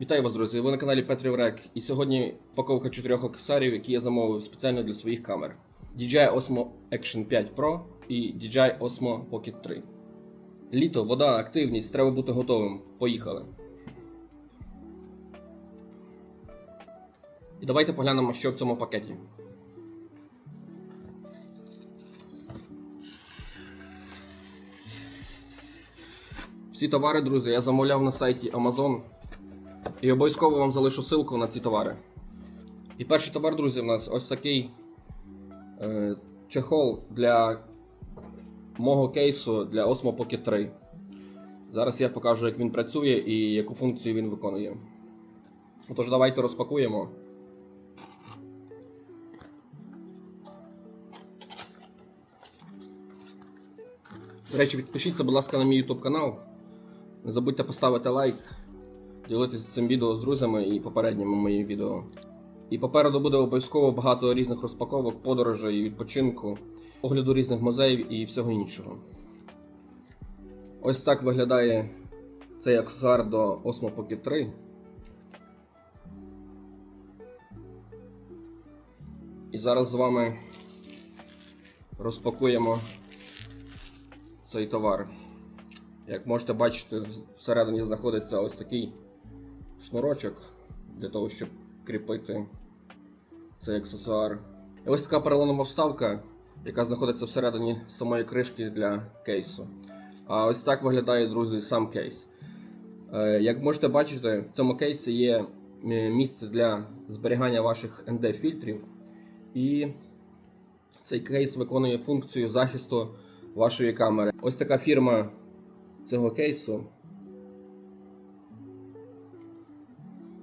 Вітаю вас, друзі! Ви на каналі Петрів Рек. І сьогодні паковка чотирьох аксесуарів, які я замовив спеціально для своїх камер: DJI Osmo Action 5 Pro і DJI Osmo Pocket 3. Літо, вода, активність, треба бути готовим. Поїхали. І давайте поглянемо, що в цьому пакеті. Всі товари, друзі, я замовляв на сайті Amazon. І обов'язково вам залишу ссылку на ці товари. І перший товар, друзі, у нас ось такий е, чехол для мого кейсу для Osmo Pocket 3. Зараз я покажу, як він працює і яку функцію він виконує. Отож, давайте розпакуємо. До речі, підпишіться, будь ласка, на мій YouTube канал. Не забудьте поставити лайк, ділитися цим відео з друзями і попередніми моїми відео. І попереду буде обов'язково багато різних розпаковок, подорожей, відпочинку, огляду різних музеїв і всього іншого. Ось так виглядає цей аксесуар до Osmo Pocket 3. І зараз з вами розпакуємо цей товар. Як можете бачити, всередині знаходиться ось такий шнурочок для того, щоб кріпити цей аксесуар. І ось така поролонова вставка, яка знаходиться всередині самої кришки для кейсу. А ось так виглядає, друзі, сам кейс. Е, Як можете бачити, в цьому кейсі є е, місце для зберігання ваших ND-фільтрів, і цей кейс виконує функцію захисту вашої камери. Ось така фірма цього кейсу.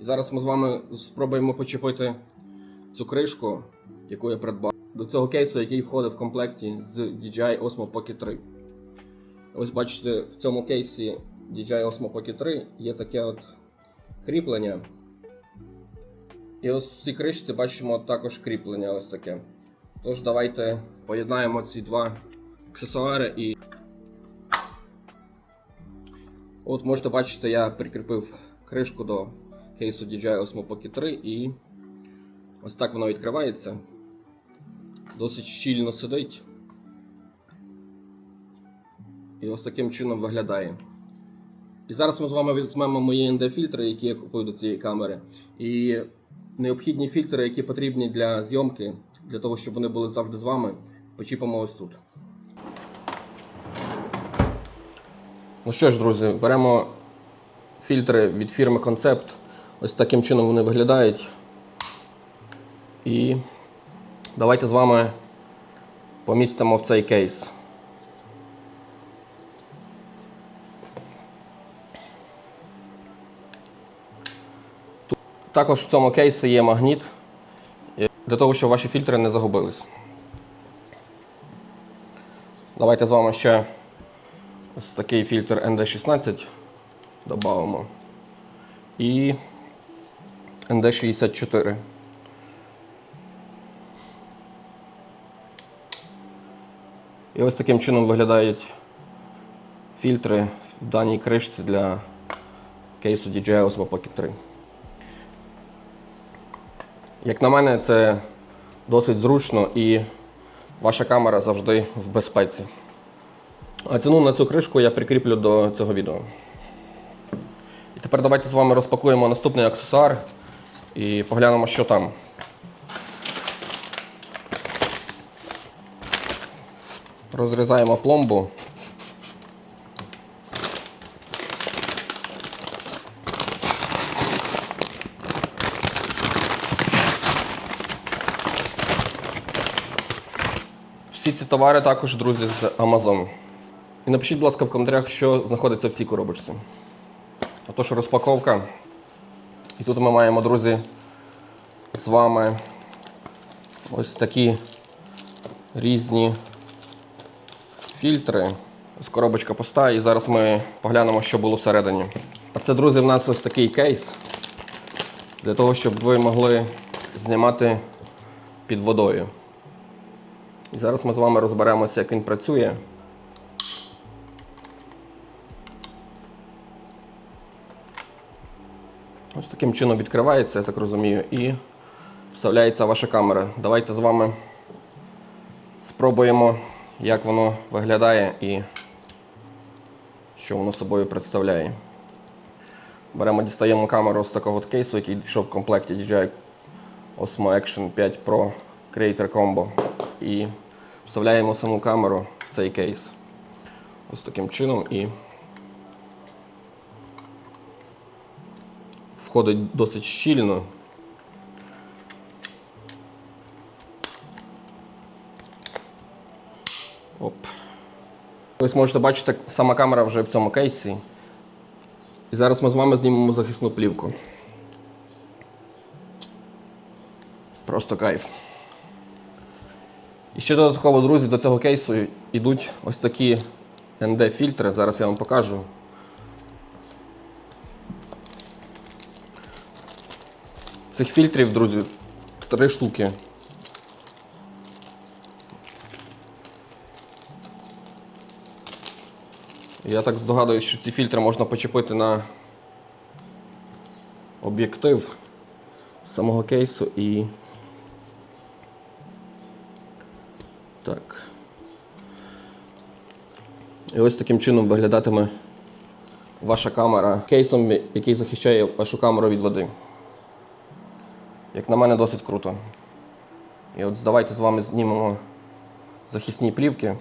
І зараз ми з вами спробуємо почепити цю кришку, яку я придбав, до цього кейсу, який входить в комплекті з DJI Osmo Pocket 3. Ось бачите, в цьому кейсі DJI Osmo Pocket 3 є таке от кріплення. І ось в цій кришці бачимо також кріплення ось таке. Тож давайте поєднаємо ці два аксесуари і От можете бачити, я прикріпив кришку до кейсу DJI Osmo Pocket 3 і ось так воно відкривається. Досить щільно сидить. І ось таким чином виглядає. І зараз ми з вами візьмемо мої ND-фільтри, які я купив до цієї камери. І необхідні фільтри, які потрібні для зйомки, для того, щоб вони були завжди з вами, почіпимо ось тут. Ну що ж, друзі, беремо фільтри від фірми Concept. Ось таким чином вони виглядають. І давайте з вами помістимо в цей кейс. Також в цьому кейсі є магніт для того, щоб ваші фільтри не загубились. Давайте з вами ще Ось такий фільтр ND16 додамо. І ND64. І ось таким чином виглядають фільтри в даній кришці для кейсу DJI Osmo Pocket 3. Як на мене, це досить зручно і ваша камера завжди в безпеці. А ціну на цю кришку я прикріплю до цього відео. І тепер давайте з вами розпакуємо наступний аксесуар і поглянемо, що там. Розрізаємо пломбу. Всі ці товари також, друзі, з Amazon. І напишіть, будь ласка, в коментарях, що знаходиться в цій коробочці. Отож, розпаковка. І тут ми маємо, друзі, з вами ось такі різні фільтри. Ось коробочка пуста, і зараз ми поглянемо, що було всередині. А це, друзі, в нас ось такий кейс для того, щоб ви могли знімати під водою. І зараз ми з вами розберемося, як він працює. Ось таким чином відкривається, я так розумію, і вставляється ваша камера. Давайте з вами спробуємо, як воно виглядає і що воно собою представляє. Беремо, дістаємо камеру з такого кейсу, який йшов в комплекті DJI Osmo Action 5 Pro Creator Combo. І вставляємо саму камеру в цей кейс. Ось таким чином і входить досить щільно. Оп. Ось можете бачити, сама камера вже в цьому кейсі. І зараз ми з вами знімемо захисну плівку. Просто кайф. І ще додатково, друзі, до цього кейсу йдуть ось такі ND-фільтри. Зараз я вам покажу. Цих фільтрів, друзі, три штуки. Я так здогадуюсь, що ці фільтри можна почепити на об'єктив самого кейсу і. Так. І ось таким чином виглядатиме ваша камера кейсом, який захищає вашу камеру від води. Як на мене, досить круто. І от давайте з вами знімемо захисні плівки.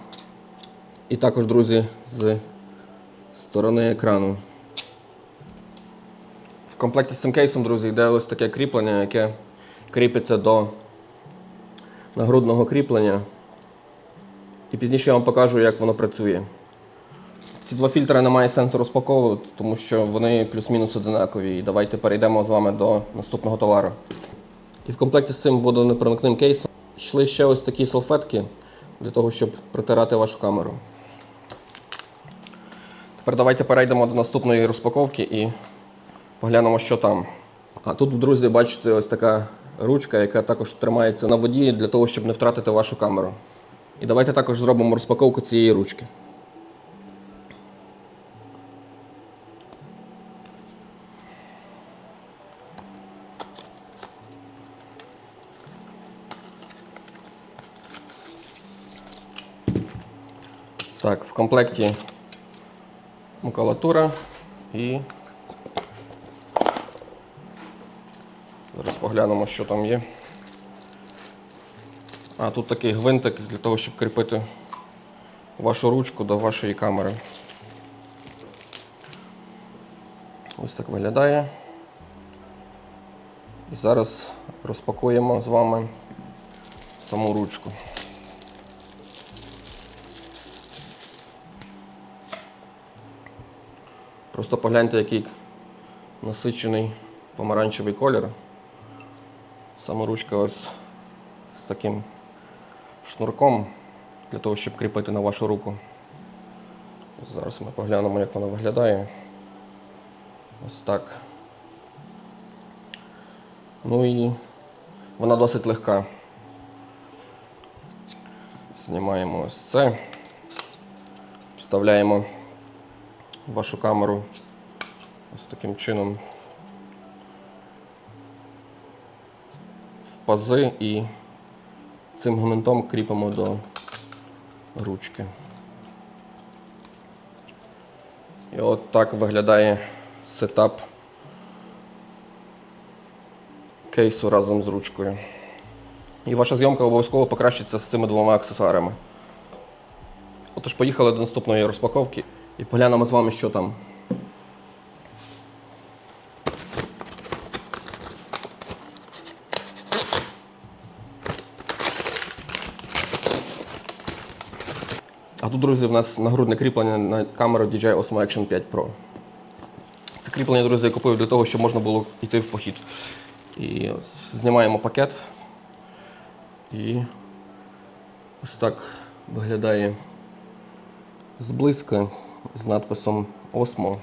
І також, друзі, з сторони екрану. В комплекті з цим кейсом, друзі, йде ось таке кріплення, яке кріпиться до нагрудного кріплення. І пізніше я вам покажу, як воно працює. Ці два фільтри немає сенсу розпаковувати, тому що вони плюс-мінус одинакові. І давайте перейдемо з вами до наступного товару. І в комплекті з цим водонепроникним кейсом йшли ще ось такі салфетки для того, щоб протирати вашу камеру. Тепер давайте перейдемо до наступної розпаковки і поглянемо, що там. А тут, друзі, бачите, ось така ручка, яка також тримається на воді для того, щоб не втратити вашу камеру. І давайте також зробимо розпаковку цієї ручки. Так, в комплекті макулатура і зараз поглянемо, що там є. А тут такий гвинтик для того, щоб кріпити вашу ручку до вашої камери. Ось так виглядає. І зараз розпакуємо з вами саму ручку. Просто погляньте, який насичений помаранчевий колір. Сама ручка ось з таким шнурком для того, щоб кріпити на вашу руку. Зараз ми поглянемо, як вона виглядає. Ось так. Ну і вона досить легка. Знімаємо ось це, вставляємо вашу камеру ось таким чином в пази і цим гвинтом кріпимо до ручки. І от так виглядає сетап кейсу разом з ручкою. І ваша зйомка обов'язково покращиться з цими двома аксесуарами. Отож, поїхали до наступної розпаковки і поглянемо з вами, що там. А тут, друзі, в нас нагрудне кріплення на камеру DJI Osmo Action 5 Pro. Це кріплення, друзі, я купив для того, щоб можна було йти в похід. І знімаємо пакет. І ось так виглядає зблизька з надписом Osmo.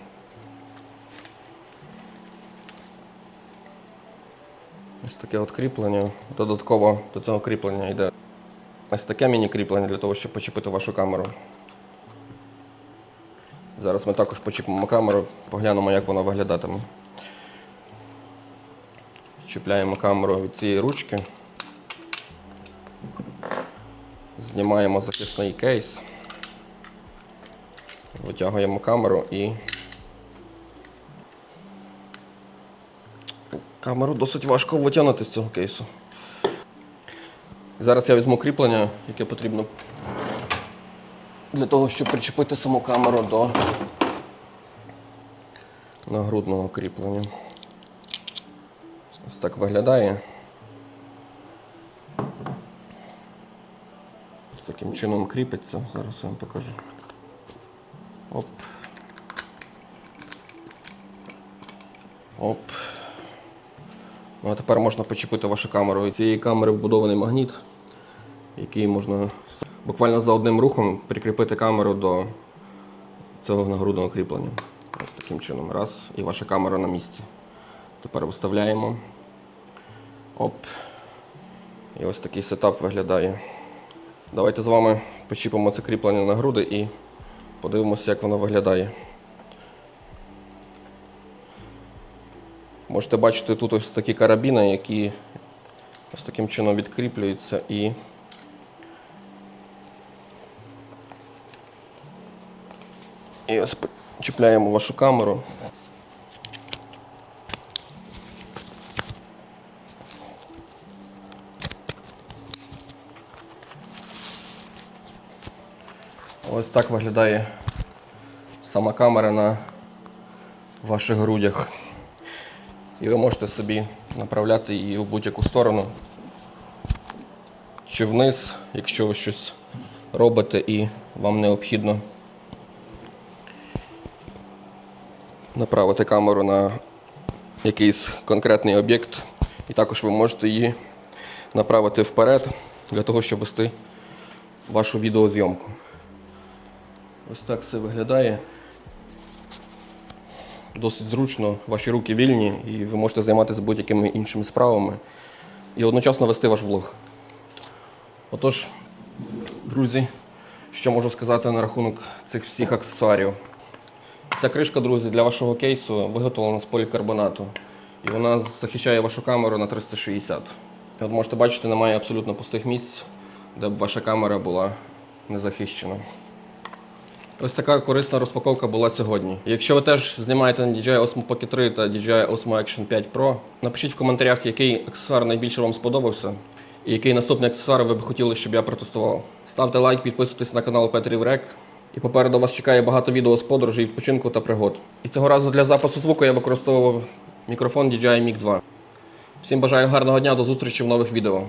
Ось таке от кріплення. Додатково до цього кріплення йде ось таке міні-кріплення для того, щоб почепити вашу камеру. Зараз ми також почепимо камеру, поглянемо, як вона виглядатиме. Чіпляємо камеру від цієї ручки. Знімаємо захисний кейс. Витягуємо камеру і. Камеру досить важко витягнути з цього кейсу. Зараз я візьму кріплення, яке потрібно для того, щоб причепити саму камеру до нагрудного кріплення. Ось так виглядає. Ось таким чином кріпиться. Зараз я вам покажу. Оп. Оп. Ну а тепер можна почепити вашу камеру. Цієї камери вбудований магніт, який можна буквально за одним рухом прикріпити камеру до цього нагрудного кріплення. Ось таким чином. Раз, і ваша камера на місці. Тепер виставляємо. Оп. І ось такий сетап виглядає. Давайте з вами почіпимо це кріплення на груди і подивимося, як воно виглядає. Можете бачити тут ось такі карабіни, які ось таким чином відкріплюються і І ось чіпляємо вашу камеру. Ось так виглядає сама камера на ваших грудях. І ви можете собі направляти її в будь-яку сторону. Чи вниз, якщо ви щось робите і вам необхідно направити камеру на якийсь конкретний об'єкт. І також ви можете її направити вперед для того, щоб вести вашу відеозйомку. Ось так це виглядає. Досить зручно, ваші руки вільні і ви можете займатися будь-якими іншими справами і одночасно вести ваш влог. Отож, друзі, що можу сказати на рахунок цих всіх аксесуарів. Ця кришка, друзі, для вашого кейсу виготовлена з полікарбонату. І вона захищає вашу камеру на 360. І от можете бачити, немає абсолютно пустих місць, де б ваша камера була не захищена. Ось така корисна розпаковка була сьогодні. Якщо ви теж знімаєте на DJI Osmo Pocket 3 та DJI Osmo Action 5 Pro, напишіть в коментарях, який аксесуар найбільше вам сподобався, і який наступний аксесуар ви б хотіли, щоб я протестував. Ставте лайк, підписуйтесь на канал Петрів Рек. І попереду вас чекає багато відео з подорожей, відпочинку та пригод. І цього разу для запису звуку я використовував мікрофон DJI Mic 2. Всім бажаю гарного дня, до зустрічі в нових відео.